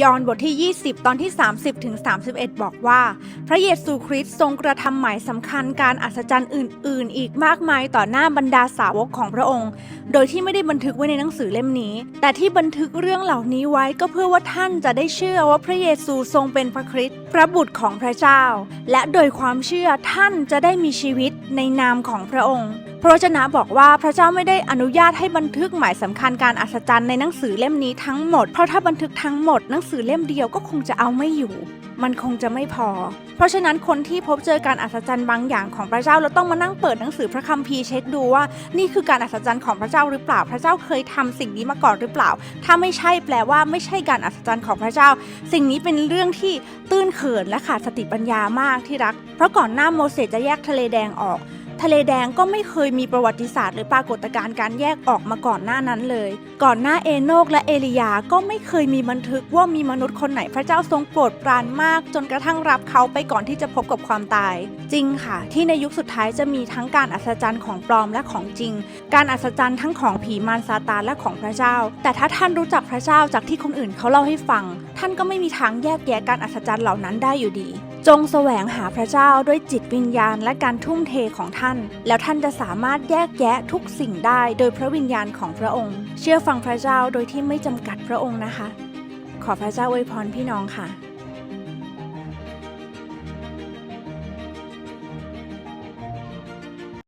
ยอห์นบทที่ 20 ตอนที่ 30 ถึง 31 บอกว่า พระเยซูคริสต์ทรงกระทำหมายสำคัญการอัศจรรย์อื่น ๆ อีกมากมายต่อหน้าบรรดาสาวกของพระองค์ โดยที่ไม่ได้บันทึกไว้ในหนังสือเล่มนี้ แต่ที่บันทึกเรื่องเหล่านี้ไว้ก็เพื่อว่าท่านจะได้เชื่อว่าพระเยซูทรงเป็นพระคริสต์พระบุตรของพระเจ้า และโดยความเชื่อท่านจะได้มีชีวิตในนามของพระองค์ พระวจนะบอกว่าพระเจ้าไม่ได้อนุญาตให้บันทึกหมายสำคัญการอัศจรรย์ในหนังสือเล่มนี้ทั้งหมด เพราะถ้าบันทึกทั้งหมดหนังสือเล่มเดียวก็คงจะเอาไม่อยู่ มันคงจะไม่พอ เพราะฉะนั้นคนที่พบเจอการอัศจรรย์บางอย่างของพระเจ้าเราต้องมานั่งเปิดหนังสือพระคัมภีร์เช็คดูว่า นี่คือการอัศจรรย์ของพระเจ้าหรือเปล่า พระเจ้าเคยทำสิ่งนี้มาก่อนหรือเปล่า ถ้าไม่ใช่แปลว่าไม่ใช่การอัศจรรย์ของพระเจ้า สิ่งนี้เป็นเรื่องที่ตื้นเขินและขาดสติปัญญามากที่รัก เพราะก่อนหน้าโมเสสจะแยกทะเลแดงออก ทะเลแดงก็ไม่เคยมีประวัติศาสตร์หรือปรากฏการณ์การแยกออกมาก่อนหน้านั้นเลย ก่อนหน้าเอโนกและเอลียาก็ไม่เคยมีบันทึกว่ามีมนุษย์คนไหนพระเจ้าทรงโปรดปรานมาก จนกระทั่งรับเขาไปก่อนที่จะพบกับความตาย จริงค่ะ ที่ในยุคสุดท้ายจะมีทั้งการอัศจรรย์ของปลอมและของจริง การอัศจรรย์ทั้งของผีมารซาตานและของพระเจ้า แต่ถ้าท่านรู้จักพระเจ้าจากที่คนอื่นเขาเล่าให้ฟัง ท่านก็ไม่มีทางแยกแยะการอัศจรรย์เหล่านั้นได้อยู่ดี จงแสวงหาพระเจ้าด้วยจิตวิญญาณและการทุ่มเทของท่าน แล้วท่านจะสามารถแยกแยะทุกสิ่งได้โดยพระวิญญาณของพระองค์ เชื่อฟังพระเจ้าโดยที่ไม่จำกัดพระองค์นะคะ ขอพระเจ้าอวยพรพี่น้องค่ะ